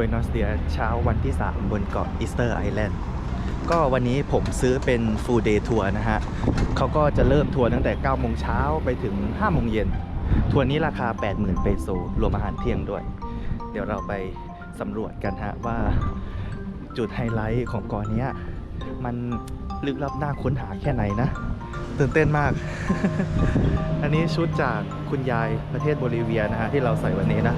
บุยนอสเดียเช้าวันที่ 3 บนเกาะอีสเตอร์ไอแลนด์ก็วันนี้ผมซื้อเป็น full day ทัวร์นะฮะเขาก็จะเริ่มทัวร์ตั้งแต่9โมงเช้าไปถึง5โมงเย็นทัวร์นี้ราคา 80,000 เปโซรวมอาหารเที่ยงด้วย เดี๋ยวเราไปสำรวจกันฮะว่าจุดไฮไลท์ของเกาะนี้มันลึกลับน่าค้นหาแค่ไหนนะ ตื่นเต้นมาก อันนี้ชุดจากคุณยายประเทศโบลิเวียนะฮะที่เราใส่วันนี้นะ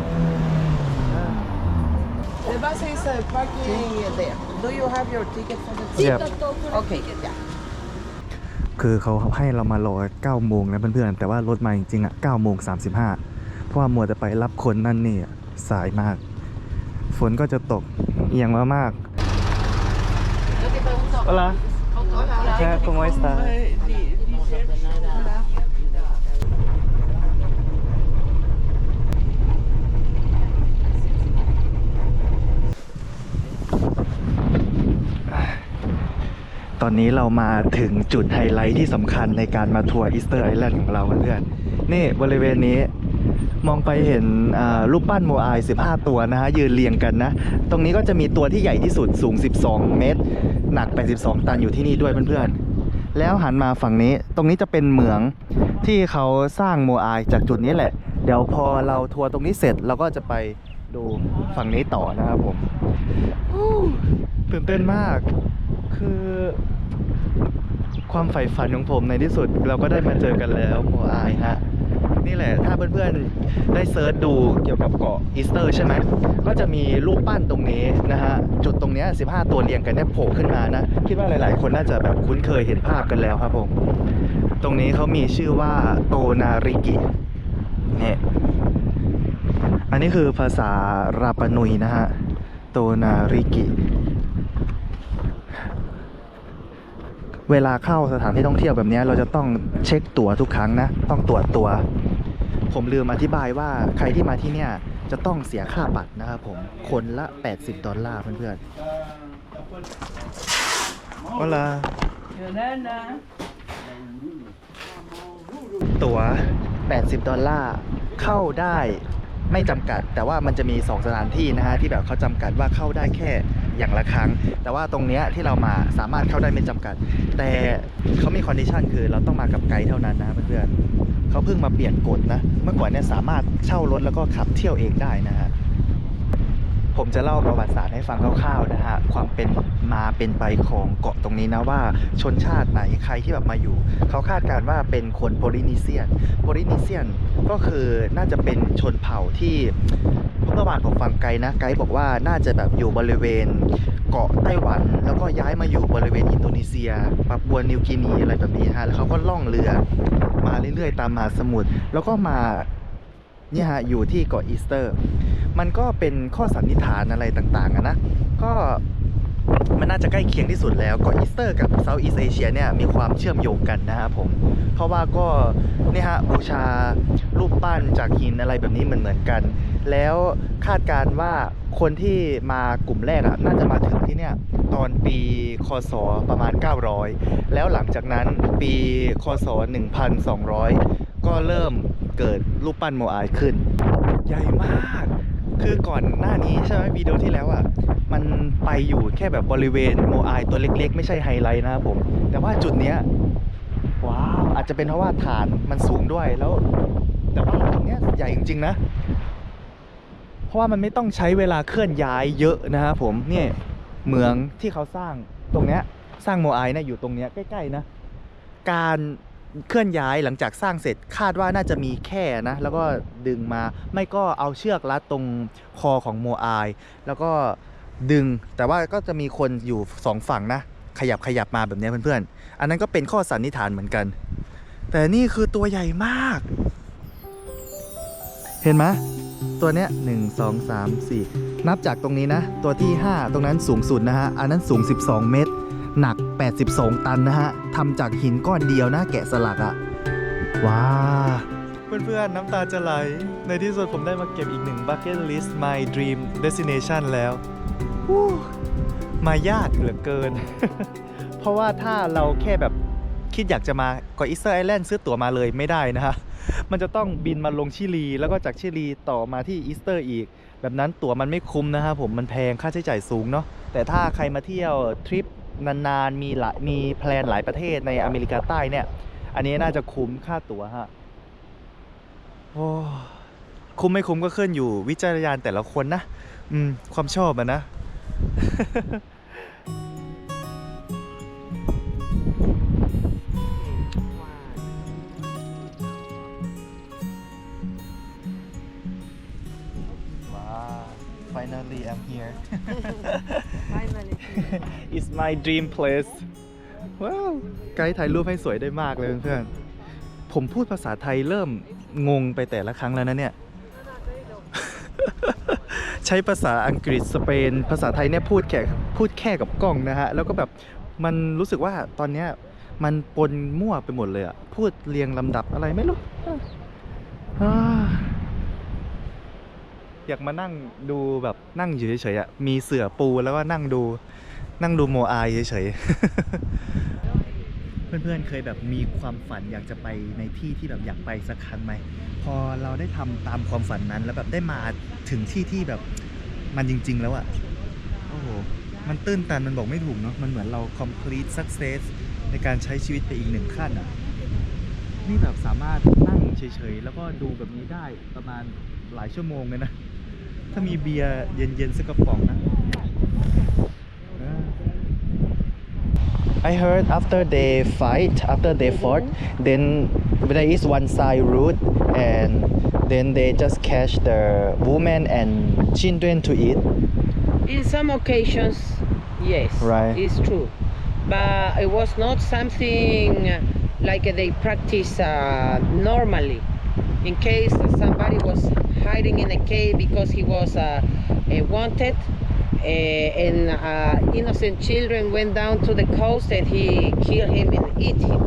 bus is uh, parking there. Do you have your ticket for the Yep. Okay, yeah. คือเขาให้เรามารอ9โมงนะเพื่อนๆ แต่ว่ารถมาจริงๆอะ9โมง35 เพราะว่ามัวจะไปรับคนนั่นนี่อะสายมาก ฝนก็จะตกเอียงมามาก Hola. Ya, ¿cómo está? ตอนนี้เรามาถึงจุดไฮไลท์ที่สำคัญในการมาทัวร์อีสเตอร์ไอแลนด์ของเราเพื่อนนี่บริเวณนี้มองไปเห็นรูปปั้นโมอาย 15 ตัวนะฮะ ยืนเรียงกันนะ ตรงนี้ก็จะมีตัวที่ใหญ่ที่สุดสูง 12 เมตร หนัก 82 ตันอยู่ที่นี่ด้วยเพื่อนๆ แล้วหันมาฝั่งนี้ ตรงนี้จะเป็นเหมืองที่เขาสร้างโมอายจากจุดนี้แหละ เดี๋ยวพอเราทัวร์ตรงนี้เสร็จเราก็จะไปดูฝั่งนี้ต่อนะครับผมตื่นเต้นมาก คือความใฝ่ฝันของผมในที่สุดเราก็ได้มาเจอกันแล้วโมอายฮะนี่แหละ ถ้าเพื่อนๆได้เซิร์ชดูเกี่ยวกับเกาะอีสเตอร์ใช่ไหมก็จะมีรูปปั้นตรงนี้นะฮะ จุดตรงเนี้ย15 ตัวเรียงกันเนี่ยโผล่ขึ้นมานะ คิดว่าหลายๆ คนน่าจะแบบคุ้นเคยเห็นภาพกันแล้วครับผม ตรงนี้เขามีชื่อว่าโตนาริกิเนี่ยอันนี้คือภาษาราปานุยนะฮะ โตนาริกิ เวลาเข้าสถานที่ท่องเที่ยวแบบเนี้ยเราจะต้องเช็คตั๋วทุกครั้งนะ ต้องตรวจตัวผมลืมอธิบายว่าใครที่มาที่เนี่ยจะต้องเสียค่าบัตรนะครับผมคนละ 80 ดอลลาร์เพื่อนๆ Hola ตั๋ว 80 ดอลลาร์เข้าได้ไม่จำกัด แต่ว่ามันจะมี 2 สถานที่นะฮะที่แบบเขาจำกัดว่าเข้าได้แค่ อย่างละครั้ง แต่ว่าตรงเนี้ยที่เรามาสามารถเข้าได้ไม่จำกัด แต่เขามีคอนดิชันคือเราต้องมากับไกด์เท่านั้นนะเพื่อนๆเขาเพิ่งมาเปลี่ยนกฎนะ เมื่อก่อนเนี่ยสามารถเช่ารถแล้วก็ขับเที่ยวเองได้นะฮะผมจะเล่าประวัติศาสตร์ให้ฟังคร่าวๆนะฮะความเป็นมาเป็นไปของเกาะตรงนี้นะว่าชนชาติไหนใครที่แบบมาอยู่ เขาคาดการณ์ว่าเป็นคนโพลินีเซียนโพลินีเซียนก็คือน่าจะเป็นชนเผ่าที่ เมื่อวานผมฟังไกด์นะไกด์บอกว่าน่าจะแบบอยู่บริเวณเกาะไต้หวัน แล้วก็ย้ายมาอยู่บริเวณอินโดนีเซียปาปัวนิวกินีอะไรแบบนี้ฮะแล้วเขาก็ล่องเรือมาเรื่อยๆ ตามมหาสมุทรแล้วก็มาเนี่ยฮะอยู่ที่เกาะอีสเตอร์ มันก็เป็นข้อสันนิษฐานอะไรต่างๆนะก็มันน่าจะใกล้เคียงที่สุดแล้วเกาะอีสเตอร์กับเซาท์อีสเอเชียเนี่ยมีความเชื่อมโยงกันนะครับผม เพราะว่าก็เนี่ยฮะบูชารูปปั้นจากหินอะไรแบบนี้เหมือนเหมือนกัน แล้วคาดการว่าคนที่มากลุ่มแรกอะน่าจะมาถึงที่เนี่ยตอนปีคศประมาณ 900 แล้วหลังจากนั้นปีคศ 1200 ก็เริ่มเกิดรูปปั้นโมอายขึ้น ใหญ่มาก คือก่อนหน้านี้ใช่ไหมวิดีโอที่แล้วอะ มันไปอยู่แค่แบบบริเวณโมอายตัวเล็กๆ ไม่ใช่ไฮไลท์นะครับผม แต่ว่าจุดเนี้ยว้าว อาจจะเป็นเพราะว่าฐานมันสูงด้วยแล้ว แต่ว่าตรงเนี้ยใหญ่จริงๆนะ ราะว่ามันไม่ต้องใช้เวลาเคลื่อนย้ายเยอะนะครับผมเนี่ยเหมืองที่เขาสร้างตรงเนี้ยสร้างโมอายเนี่ยอยู่ตรงเนี้ยใกล้ๆนะ การเคลื่อนย้ายหลังจากสร้างเสร็จคาดว่าน่าจะมีแค่นะ แล้วก็ดึงมาไม่ก็เอาเชือกรัดตรงคอของโมอายแล้วก็ดึงแต่ว่าก็จะมีคนอยู่สองฝั่งนะ ขยับขยับมาแบบนี้เพื่อนๆ อันนั้นก็เป็นข้อสันนิษฐานเหมือนกัน แต่นี่คือตัวใหญ่มาก เห็นไหมตัวเนี้ยหนึ่งสองสามสี่นับจากตรงนี้นะ ตัวที่ 5 ตรงนั้นสูงสุดนะฮะ อันนั้นสูง 12 เมตร หนัก 82 ตันนะฮะทำจากหินก้อนเดียวนะแกะสลักอะว้าเพื่อนๆ น้ำตาจะไหล ในที่สุดผมได้มาเก็บอีกหนึ่ง bucket list my dream destination แล้วมายากเหลือเกิน เพราะว่าถ้าเราแค่แบบคิดอยากจะมาเกาะอีสเตอร์ไอแลนด์ซื้อตั๋วมาเลยไม่ได้นะฮะ มันจะต้องบินมาลงชิลี แล้วก็จากชิลีต่อมาที่อีสเตอร์อีก แบบนั้นตั๋วมันไม่คุ้มนะครับผมมันแพงค่าใช้จ่ายสูงเนาะแต่ถ้าใครมาเที่ยวทริปนานๆมีหลายมีแพลนหลายประเทศในอเมริกาใต้เนี่ย อันนี้น่าจะคุ้มค่าตั๋วฮะโอ้คุ้มไม่คุ้มก็ขึ้นอยู่วิจารณญาณแต่ละคนนะ อืม ความชอบอะนะ finally I'm here Finally. It's my dream place ว้าวไกด์ถ่ายรูปให้สวยได้มากเลยเพื่อนๆผมพูดภาษาไทยเริ่มงงไปแต่ละครั้งแล้วนะเนี่ย ใช้ภาษาอังกฤษสเปน ภาษาไทยเนี่ยพูดแค่พูดแค่กับกล้องนะฮะ แล้วก็แบบมันรู้สึกว่าตอนเนี้ยมันปนมั่วไปหมดเลยอะพูดเรียงลำดับอะไรไม่รู้ อ่าอยากมานั่งดูแบบนั่งอยู่เฉยๆอะมีเสื่อปูแล้วก็นั่งดูนั่งดูโมอายเฉยๆ เพื่อนๆเคยแบบมีความฝันอยากจะไปในที่ที่แบบอยากไปสักครั้งไหมพอเราได้ทำตามความฝันนั้น แล้วแบบได้มาถึงที่ที่แบบมันจริง ๆ แล้วอะโอ้โหมันตื้นตันมันบอกไม่ถูกเนาะมันเหมือนเรา complete success ในการใช้ชีวิตไปอีกหนึ่งขั้นอะนี่แบบสามารถนั่งเฉยๆ แล้วก็ดูแบบนี้ได้ประมาณหลายชั่วโมงเลยนะ ถ้ามีเบียร์เย็นๆสักกระป๋องนะ I heard after they fight, after they fought, then there is one side route, and then they just catch the women and children to eat. In some occasions, yes, Right. it's true. But it was not something like they practice uh, normally. In case somebody was hiding in a cave because he was uh, uh, wanted, uh, and innocent children went down to the coast and he killed him and eat him.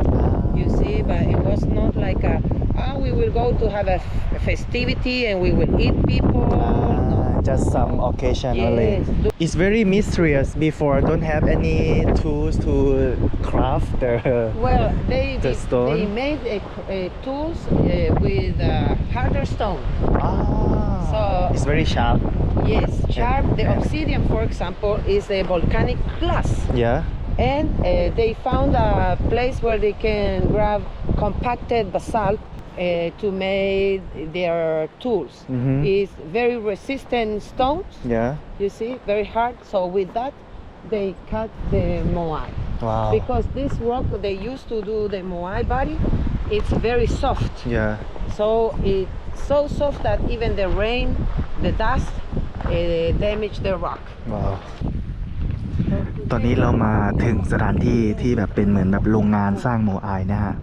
You see, but it was not like a, oh, we will go to have a festivity and we will eat people. Just some occasionally. Yes. It's very mysterious before. Don't have any tools to craft the. Well, they The they, stone? they made a, a tools uh, with uh, harder stone. Ah, So- it's very sharp. Yes, sharp. The obsidian, for example, is a volcanic glass, Yeah. and uh, they found a place where they can grab compacted basalt uh, to make their tools. Mhm. It's very resistant stones. Yeah. You see, very hard. So with that, they cut the moai. Wow. because this rock they used to do the moai body it's very soft yeah. so it's so soft that even the rain the dust uh, damage the rock ว้าว ตอนนี้เรามาถึงสถานที่ที่แบบเป็นเหมือนแบบโรงงานสร้างโมอายนะฮะ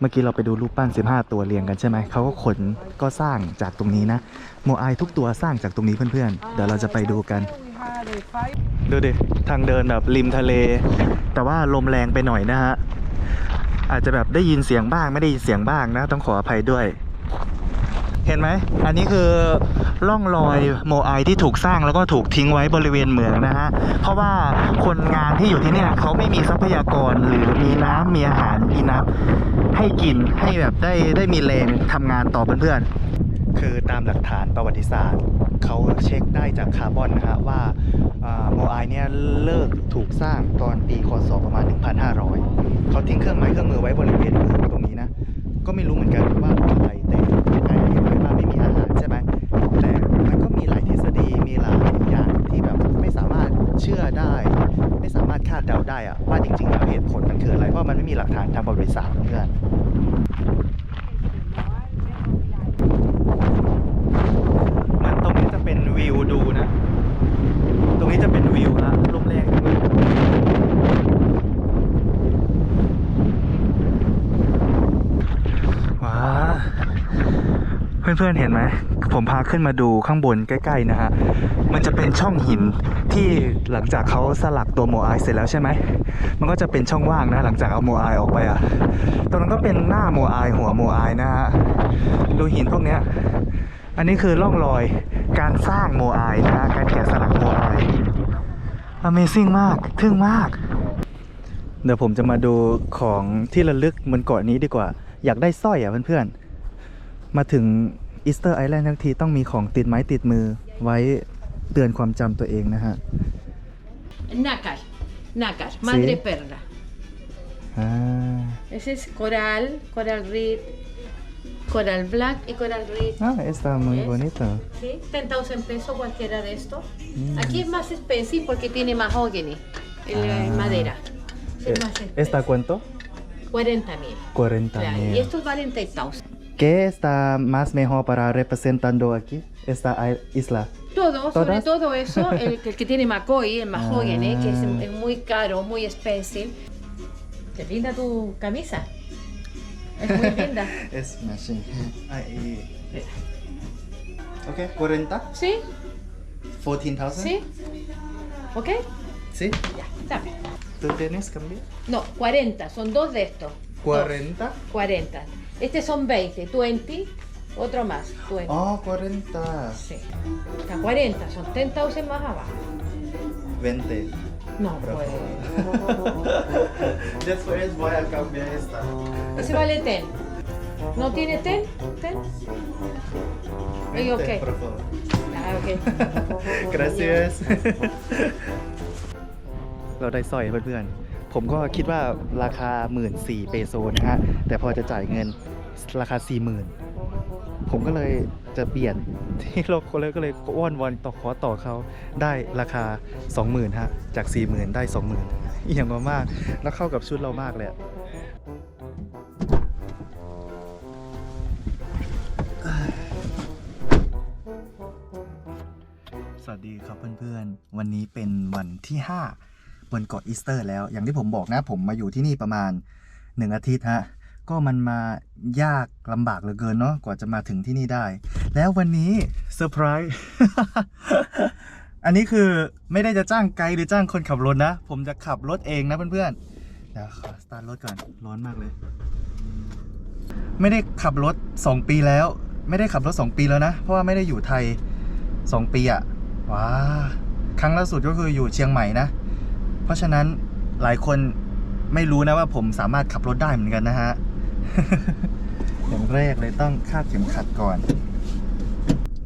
เมื่อกี้เราไปดูรูปปั้น 15 ตัวเรียงกันใช่ไหม เขาก็ขนก็สร้างจากตรงนี้นะ โมอายทุกตัวสร้างจากตรงนี้เพื่อนๆ เดี๋ยวเราจะไปดูกัน ดูดิ ทางเดินแบบริมทะเล แต่ว่าลมแรงไปหน่อยนะฮะ อาจจะแบบได้ยินเสียงบ้างไม่ได้ยินเสียงบ้างนะ ต้องขออภัยด้วย เห็นไหม อันนี้คือร่องรอยโมไอที่ถูกสร้างแล้วก็ถูกทิ้งไว้บริเวณเหมืองนะฮะ เพราะว่าคนงานที่อยู่ที่เนี่ยเขาไม่มีทรัพยากรหรือมีน้ำมีอาหารอีนับให้กินให้แบบได้ได้มีแรงทำงานต่อเพื่อนๆ คือตามหลักฐานประวัติศาสตร์เขาเช็คได้จากคาร์บอนนะฮะว่าอ่าโมไอเนี่ยเลิกถูกสร้างตอนปีคศประมาณ 1,500 เขาทิ้งเครื่องไม้เครื่องมือไว้บริเวณเหมืองตรงนี้นะ ก็ไม่รู้เหมือนกันว่าเพราะอะไรแต่ไอ้เห็นไว้ว่าไม่มีอาหารใช่ไหมแต่มันก็มีหลายทฤษฎีมีหลายอย่างที่แบบไม่สามารถเชื่อได้ ไม่สามารถคาดเดาได้อะว่าจริงๆแล้วเหตุผลมันคืออะไรเพราะมันไม่มีหลักฐานทางประวัติศาสตร์เพื่อนเหมือนตรงนี้จะเป็นวิวดูนะ ตรงนี้จะเป็นวิวนะลมแรงจังเลยว้าเพื่อนๆเห็นไหมผมพาขึ้นมาดูข้างบนใกล้ๆนะฮะมันจะเป็นช่องหินที่หลังจากเขาสลักตัวโมอายเสร็จแล้วใช่ไหมมันก็จะเป็นช่องว่างนะหลังจากเอาโมอายออกไปอะตรงนั้นก็เป็นหน้าโมอายหัวโมอายนะฮะดูหินพวกเนี้ยอันนี้คือร่องรอยการสร้างโมอายนะฮะการแกะสลักโมอาย Amazing มากทึ่งมาก เดี๋ยวผมจะมาดูของที่ระลึกบนเกาะนี้ดีกว่า อยากได้สร้อยอะเพื่อนๆมาถึง อีสเตอร์ไอแลนด์ทั้งทีต้องมีของติดไม้ติดมือไว้เตือนความจำตัวเองนะฮะ Nácar, nácar, madre Sí. perla. อ่า Ese es coral, coral reed, coral black y coral reed. อ่า está muy ¿Ves? bonito ¿sí? 10,000 pesos cualquiera de estos. Mm. Aquí es más especie porque tiene mahogany, el, eh, Ah. madera. Es más ¿Esta espeso. cuánto? 40 mil. 40 Claro, mil. Y estos valen 10,000. ¿Qué está más mejor para representando aquí? Esta isla. Todo, sobre ¿Todas? todo eso, el, el que tiene McCoy, el mahogany, que es, Ah. es muy caro, muy especial. Qué linda tu camisa. Es muy linda. Es matching. Ahí. Ok, 40. ¿Sí? 14,000. ¿Sí? ¿Ok? Sí. Ya, dame. ¿Tú tienes cambio? No, 40, son dos de estos. Dos. 40. 40. Este son 20, 20, otro más, 20. Oh, 40. Sí. Está 40, son 10,000 más abajo. 20. No Por puede. favor. Después voy a cambiar esta. Ese vale 10. ¿No tiene 10? 10? Ay, ok. por favor. Ah, ok. Gracias เราได้สร้อยเพื่อนๆ ผมก็คิดว่าราคา 1 4ื่นเปโซนะฮะ แต่พอจะจ่ายเงินราคา 40,000 ผมก็เลยจะเปลี่ยนที่โลกคนเลยก็เลยอ้อนวอนต่อขอต่อเขาได้ราคา 20,000ฮะ จาก 40,000 ได้ 20,000เอี่ยมมากๆแล้วเข้ากับชุดเรามากเลยสวัสดีครับเพื่อนๆ วันนี้เป็นวันที่ 5 บนเกาะอีสเตอร์แล้ว อย่างที่ผมบอกนะ ผมมาอยู่ที่นี่ประมาณ 1 อาทิตย์ฮะก็มันมายากลำบากเหลือเกินเนาะกว่าจะมาถึงที่นี่ได้ แล้ววันนี้เซอร์ไพรส์อันนี้คือไม่ได้จะจ้างไกด์หรือจ้างคนขับรถนะ ผมจะขับรถเองนะเพื่อนๆเดี๋ยวขอสตาร์ทรถก่อนร้อนมากเลย ไม่ได้ขับรถ 2 ปีแล้ว ไม่ได้ขับรถ 2 ปีแล้วนะ เพราะว่าไม่ได้อยู่ไทย 2 ปีอะว้าครั้งล่าสุดก็คืออยู่เชียงใหม่นะ เพราะฉะนั้นหลายคนไม่รู้นะว่าผมสามารถขับรถได้เหมือนกันนะฮะ อย่างแรกเลยต้องคาดเข็มขัดก่อน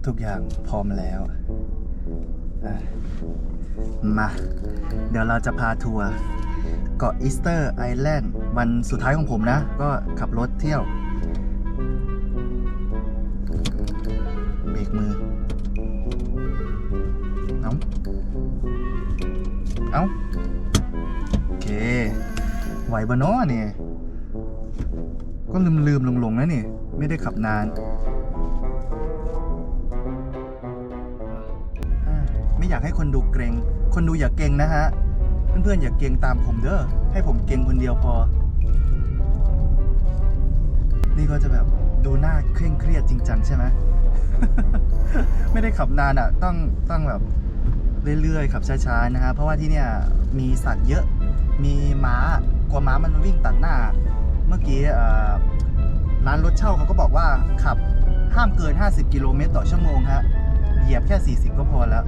ทุกอย่างพร้อมแล้วมา เดี๋ยวเราจะพาทัวร์เกาะอีสเตอร์ไอแลนด์วันสุดท้ายของผมนะ ก็ขับรถเที่ยว เบรกมือ เอาเอาโอเค ไหวบะเนาะเนี่ยก็ลืมลืมๆลงๆนะนี่ ไม่ได้ขับนาน ไม่อยากให้คนดูเกรง คนดูอย่าเกรงนะฮะ เพื่อนๆ อย่าเกรงตามผมเด้อ ให้ผมเกรงคนเดียวพอ นี่ก็จะแบบดูหน้าเคร่งเครียดจริงจังใช่ไหม ไม่ได้ขับนานอะ ต้องต้องแบบเรื่อยๆขับช้าๆนะฮะ เพราะว่าที่เนี่ยมีสัตว์เยอะ มีม้า กลัวม้ามันวิ่งตัดหน้า เมื่อกี้ร้านรถเช่าเขาก็บอกว่าขับห้ามเกิน 50 กิโลเมตรต่อชั่วโมงฮะเหยียบแค่ 40 ก็พอแล้ว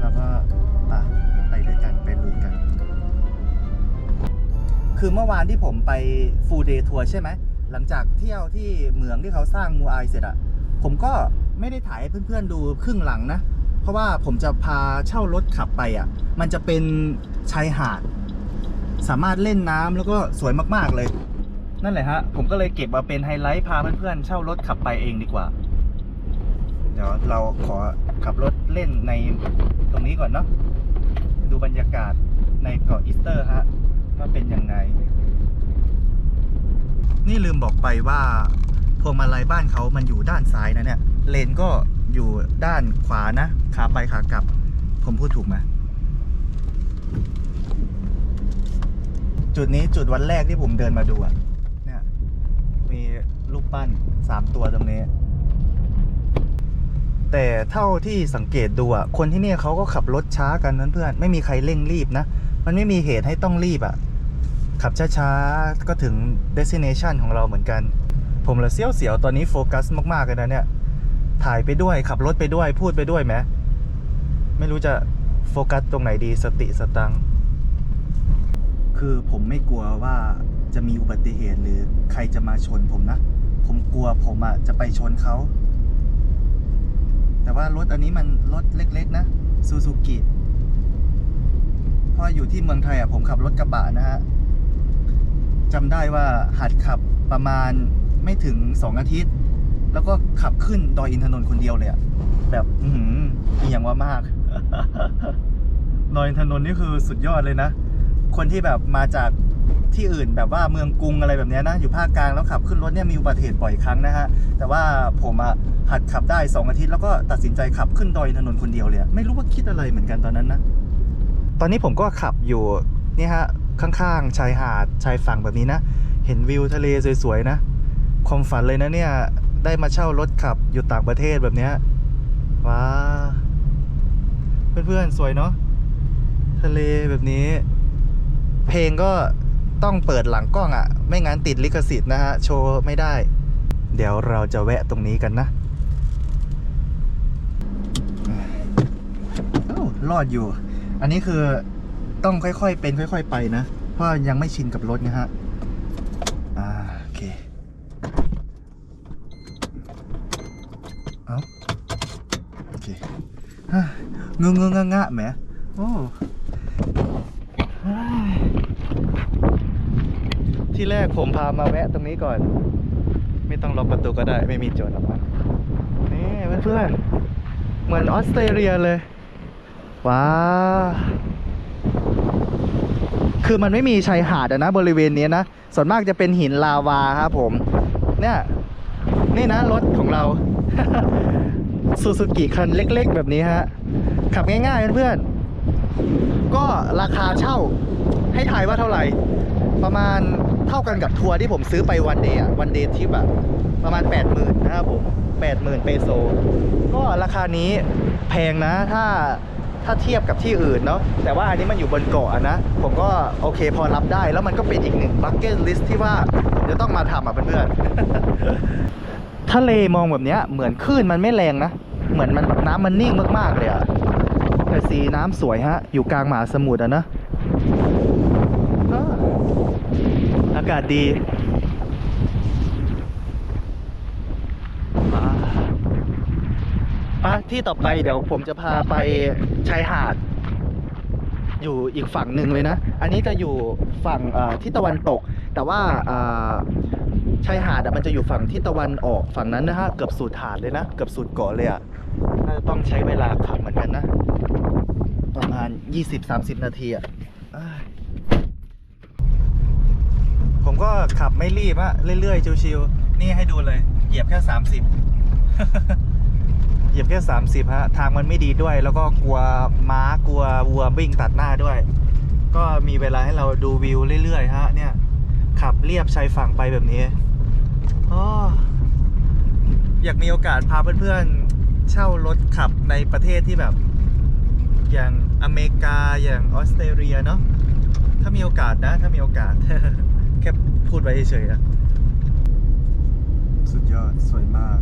แล้วก็ไปด้วยกันไปลุยกัน คือเมื่อวานที่ผมไปฟูลเดย์ทัวร์ใช่ไหม หลังจากเที่ยวที่เหมืองที่เขาสร้างมูไอเสร็จอะผมก็ไม่ได้ถ่ายให้เพื่อนๆดูครึ่งหลังนะ เพราะว่าผมจะพาเช่ารถขับไปอะมันจะเป็นชายหาด สามารถเล่นน้ำแล้วก็สวยมากๆเลย นั่นแหละฮะ ผมก็เลยเก็บมาเป็นไฮไลท์พาเพื่อนๆเช่ารถขับไปเองดีกว่า เดี๋ยวเราขอขับรถเล่นในตรงนี้ก่อนเนาะดูบรรยากาศในเกาะอีสเตอร์ฮะว่าเป็นยังไง นี่ลืมบอกไปว่าพวงมาลัยบ้านเขามันอยู่ด้านซ้ายนะเนี่ยเลนก็อยู่ด้านขวานะขาไปขากลับ ผมพูดถูกไหม จุดนี้จุดวันแรกที่ผมเดินมาดูอะเนี่ย มีรูปปั้นสามตัวตรงนี้ แต่เท่าที่สังเกตดูอะคนที่นี่เขาก็ขับรถช้ากันเพื่อนๆไม่มีใครเร่งรีบนะ มันไม่มีเหตุให้ต้องรีบอะขับช้าๆ ก็ถึง destination ของเราเหมือนกัน ผมละเสียวเสียวๆตอนนี้โฟกัสมากๆเลยนะเนี่ย ถ่ายไปด้วยขับรถไปด้วยพูดไปด้วยไหมไม่รู้จะโฟกัสตรงไหนดีสติสตังค์ คือผมไม่กลัวว่าจะมีอุบัติเหตุหรือใครจะมาชนผมนะ ผมกลัวผมอะจะไปชนเขา แต่ว่ารถอันนี้มันรถเล็ก ๆ นะซูซูกิเพราะอยู่ที่เมืองไทยอะผมขับรถกระบะนะฮะจำได้ว่าหัดขับประมาณไม่ถึงสองอาทิตย์ แล้วก็ขับขึ้นดอยอินทนนท์คนเดียวเลยอะแบบอือหือย่างว่ามากดอยอินทนนท์นี่คือสุดยอดเลยนะ คนที่แบบมาจากที่อื่นแบบว่าเมืองกรุงอะไรแบบนี้นะอยู่ภาคกลางแล้วขับขึ้นรถเนี่ยมีอุบัติเหตุบ่อยครั้งนะฮะแต่ว่าผมอะหัดขับได้ 2 อาทิตย์แล้วก็ตัดสินใจขับขึ้นดอยอินนนท์คนเดียวเลยไม่รู้ว่าคิดอะไรเหมือนกันตอนนั้นนะตอนนี้ผมก็ขับอยู่นี่ฮะข้างๆชายหาดชายฝั่งแบบนี้นะ เห็นวิวทะเลสวยๆนะความฝันเลยนะเนี่ยได้มาเช่ารถขับอยู่ต่างประเทศแบบนี้ว้าเพื่อนๆสวยเนาะทะเลแบบนี้ เพลงก็ต้องเปิดหลังกล้องอะ่ะ ไม่งั้นติดลิขสิทธิ์นะฮะ โชว์ไม่ได้ เดี๋ยวเราจะแวะตรงนี้กันนะอ้รอดอยู่ อันนี้คือต้องค่อยๆเป็นค่อย ๆ ไปนะ เพราะยังไม่ชินกับรถนะฮะ อ่าโอเค เอาโอเคฮะงงงงงะแหมโอ้เฮ้ย ที่แรกผมพามาแวะตรงนี้ก่อน ไม่ต้องล็อกประตูก็ได้ไม่มีโจรหรอกนี่เพื่อนๆเหมือนออสเตรเลียเลย ว้าคือมันไม่มีชายหาดนะบริเวณนี้นะ ส่วนมากจะเป็นหินลาวาครับผม เนี่ย นี่นะรถของเราซูซูกิคันเล็ก ๆ แบบนี้ฮะ ขับง่ายๆเพื่อนๆก็ราคาเช่าให้ถ่ายว่าเท่าไหร่ ประมาณ เท่ากันกับทัวร์ที่ผมซื้อไปวันเดย์อะวันเดย์ทริปอะประมาณ 80,000นะครับผม80,000เปโซ ก็ราคานี้แพงนะถ้าถ้าเทียบกับที่อื่นเนาะแต่ว่าอันนี้มันอยู่บนเกาะนะ ผมก็โอเคพอรับได้แล้วมันก็เป็นอีกหนึ่งบัคเก็ตลิสที่ว่าผมจะต้องมาทำอะเพื่อนๆทะเลมองแบบเนี้ยเหมือนคลื่นมันไม่แรงนะ เหมือนมันแบบน้ำมันนิ่งมากๆเลยอะแต่สีน้ำสวยฮะ อยู่กลางมหาสมุทรอะนะอ่าอากาศดีอ่าอะที่ต่อไปเดี๋ยวผมจะพาไปชายหาด อยู่อีกฝั่งหนึ่งเลยนะ อันนี้จะอยู่ฝั่งที่ตะวันตก แต่ว่าชายหาดมันจะอยู่ฝั่งที่ตะวันออกฝั่งนั้นนะฮะเกือบสุดหาดเลยนะเกือบสุดเกาะเลยอะน่าจะต้องใช้เวลาขับเหมือนกันนะ ประมาณ 20-30 นาทีอะเอ้ย ผมก็ขับไม่รีบอะเรื่อยๆ ชิวๆ นี่ให้ดูเลย เหยียบแค่ 30 เหยียบแค่ 30 ฮะ ทางมันไม่ดีด้วย แล้วก็กลัวม้ากลัววัววิ่งตัดหน้าด้วย ก็มีเวลาให้เราดูวิวเรื่อยๆ ฮะ เนี่ย ขับเรียบชายฝั่งไปแบบนี้อ้ออยากมีโอกาสพาเพื่อนๆ เช่ารถขับในประเทศที่แบบ อย่างอเมริกาอย่างออสเตรเลียเนาะถ้ามีโอกาสนะ ถ้ามีโอกาส แค่พูดไว้เฉยๆนะ สุดยอด สวยมาก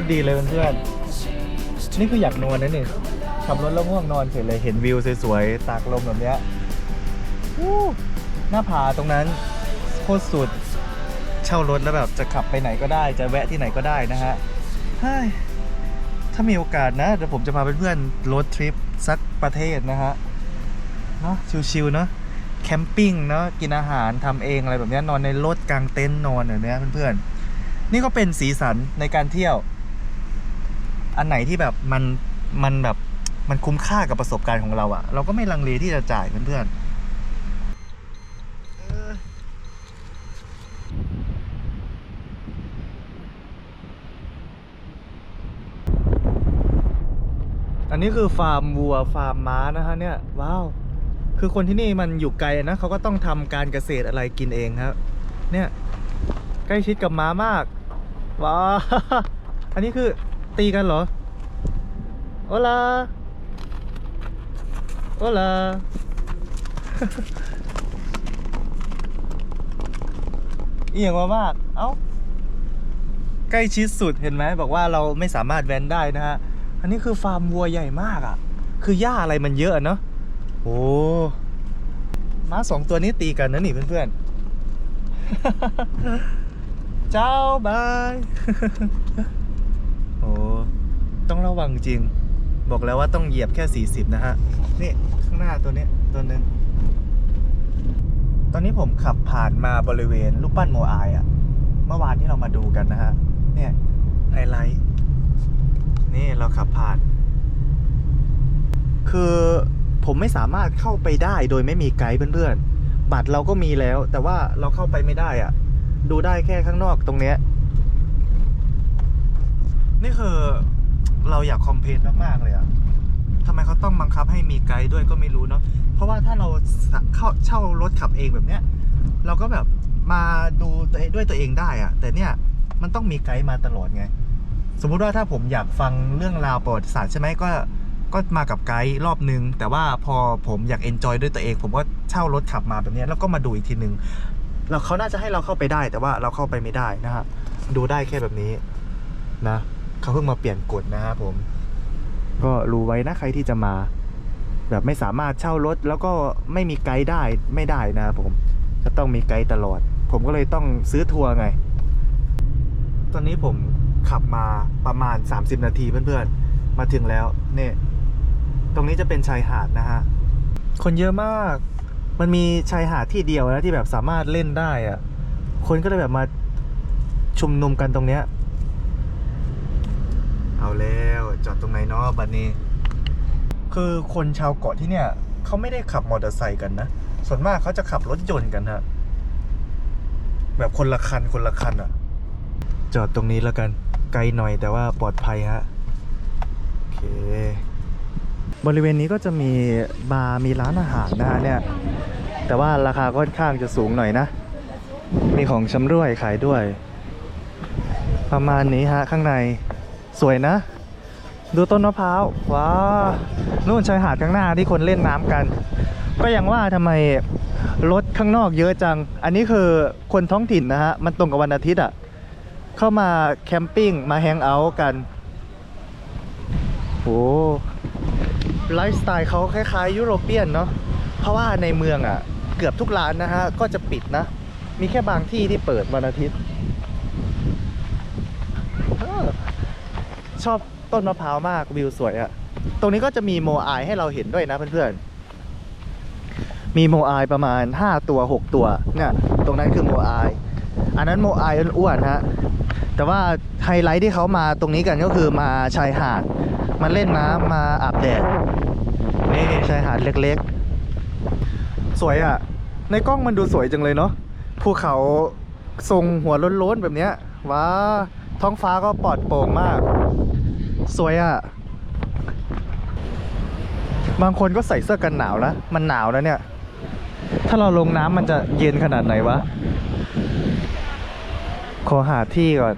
ตรดีเลยเพื่อนๆนี่คืออยากนอนนะนี่ขับรถแล้วง่วงนอนเฉยเลยเห็นวิวสวยๆตากลมแบบเนี้ยหน้าผาตรงนั้นโคตรสุดเช่ารถแล้วแบบจะขับไปไหนก็ได้ จะแวะที่ไหนก็ได้นะฮะถ้ามีโอกาสนะเดี๋ยวผมจะพาเพื่อนๆรถทริปสักประเทศนะฮะเนาะชิวๆเนาะแคมปิ้งเนาะกินอาหารทำเองอะไรแบบนี้นอนในรถกลางเต็นท์นอนแบบเนี้ยเพื่อนๆนี่ก็เป็นสีสันในการเที่ยว อันไหนที่แบบมันมันแบบมันคุ้มค่ากับประสบการณ์ของเราอะเราก็ไม่ลังเลที่จะจ่ายเพื่อนๆออนนี้คือฟาร์มวัวฟาร์มม้านะฮะเนี่ยว้าว คือคนที่นี่มันอยู่ไกลนะเขาก็ต้องทำการเกษตรอะไรกินเองครับ เนี่ย ใกล้ชิดกับม้ามากว้าอันนี้คือ ตีกันเหรอโอลาโอลาเอียงมามาก เอ้า ใกล้ชิดสุดเห็นไหม บอกว่าเราไม่สามารถแว้นได้นะฮะ อันนี้คือฟาร์มวัวใหญ่มากอะ่ะ คือหญ้าอะไรมันเยอะเนาะ โอ้ม้าสองตัวนี้ตีกันนะนี่เพื่อนๆ เจ้าบาย ต้องระวังจริง บอกแล้วว่าต้องเหยียบแค่ 40 นะฮะ นี่ข้างหน้าตัวนี้ตัวหนึ่งตอนนี้ผมขับผ่านมาบริเวณรูปปั้นโมอายอะเมื่อวานที่เรามาดูกันนะฮะ เนี่ยไฮไลท์นี่เราขับผ่าน คือผมไม่สามารถเข้าไปได้โดยไม่มีไกด์เพื่อนๆ บัตรเราก็มีแล้ว แต่ว่าเราเข้าไปไม่ได้อะดูได้แค่ข้างนอกตรงเนี้ยนี่คือ เราอยากคอมเพลนมากๆเลยอะทำไมเขาต้องบังคับให้มีไกด์ด้วยก็ไม่รู้เนาะเพราะว่าถ้าเราเข้าเช่ารถขับเองแบบเนี้ย เราก็แบบมาดูตัวเองด้วยตัวเองได้อะแต่เนี่ยมันต้องมีไกด์มาตลอดไง สมมุติว่าถ้าผมอยากฟังเรื่องราวประวัติศาสตร์ใช่ไหมก็ก็มากับไกด์รอบนึง แต่ว่าพอผมอยากเอนจอยด้วยตัวเอง ผมก็เช่ารถขับมาแบบเนี้ยแล้วก็มาดูอีกทีนึงเราเขาน่าจะให้เราเข้าไปได้ แต่ว่าเราเข้าไปไม่ได้นะฮะดูได้แค่แบบนี้นะ เขาเพิ่งมาเปลี่ยนกฎนะครับผม ก็รู้ไว้นะใครที่จะมา แบบไม่สามารถเช่ารถแล้วก็ไม่มีไกด์ได้ไม่ได้นะครับผม จะต้องมีไกด์ตลอด ผมก็เลยต้องซื้อทัวร์ไง ตอนนี้ผมขับมาประมาณ 30 นาทีเพื่อนๆ มาถึงแล้วเนี่ยตรงนี้จะเป็นชายหาดนะฮะ คนเยอะมาก มันมีชายหาดที่เดียวนะที่แบบสามารถเล่นได้อะคนก็เลยแบบมาชุมนุมกันตรงเนี้ย เอาแล้วจอดตรงไหนเนาะบัดนี้ คือคนชาวเกาะที่เนี่ยเขาไม่ได้ขับมอเตอร์ไซค์กันนะ ส่วนมากเขาจะขับรถยนต์กันฮะแบบคนละคันคนละคันอะจอดตรงนี้แล้วกันไกลหน่อยแต่ว่าปลอดภัยฮะโอเค บริเวณนี้ก็จะมีบาร์มีร้านอาหารนะฮะเนี่ย แต่ว่าราคาค่อนข้างจะสูงหน่อยนะ มีของชำร่วยขายด้วย ประมาณนี้ฮะข้างใน สวยนะ ดูต้นมะพร้าวว้านู่นชายหาดข้างหน้าที่คนเล่นน้ำกัน ก็ยังว่าทำไมรถข้างนอกเยอะจัง อันนี้คือคนท้องถิ่นนะฮะ มันตรงกับวันอาทิตย์อะ่ะ เข้ามาแคมปิ้งมาแฮงเอาท์กันโอ้ไลฟ์สไตล์เขาคล้ายๆ ยุโรเปียนเนาะ เพราะว่าในเมืองอะ่ะ เกือบทุกร้านนะฮะ ก็จะปิดนะ มีแค่บางที่ที่เปิดวันอาทิตย์เออ ชอบต้นมะพร้าวมากวิวสวยอะตรงนี้ก็จะมีโมอายให้เราเห็นด้วยนะเพื่อนๆ มีโมอายประมาณ 5 ตัว 6 ตัวเนี่ยตรงนั้นคือโมอาย อันนั้นโมอายอ้วนๆฮะแต่ว่าไฮไลท์ที่เขามาตรงนี้กันก็คือมาชายหาดมาเล่นน้ำมาอาบแดดนี่ชายหาดเล็กๆ สวยอะในกล้องมันดูสวยจังเลยเนาะภูเขาทรงหัวโล้นๆแบบเนี้ยว้า ท้องฟ้าก็ปลอดโปร่งมาก สวยอะ่ะ บางคนก็ใส่เสื้อกันหนาวนะมันหนาวนะเนี่ย ถ้าเราลงน้ำมันจะเย็นขนาดไหนวะ ขอหาที่ก่อน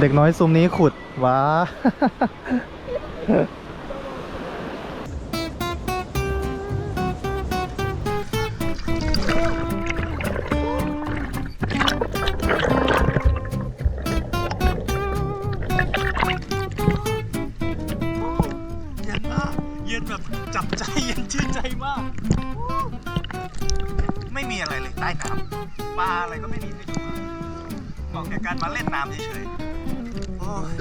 เด็กน้อยซุ้มนี้ขุดว้า นน้ำเฉยๆโอ้ย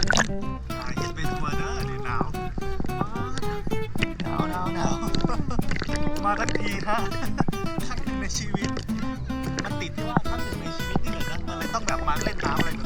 ไอซ์เป็นเบอร์เนอร์หอหนาวหนาวหนาวหนาวมาทักทีฮะครั้งหนึ่งในชีวิต มันติดที่ว่าครั้งหนึ่งในชีวิตนี่เลยนะมันเลยต้องแบบมาเล่นน้ำอะไร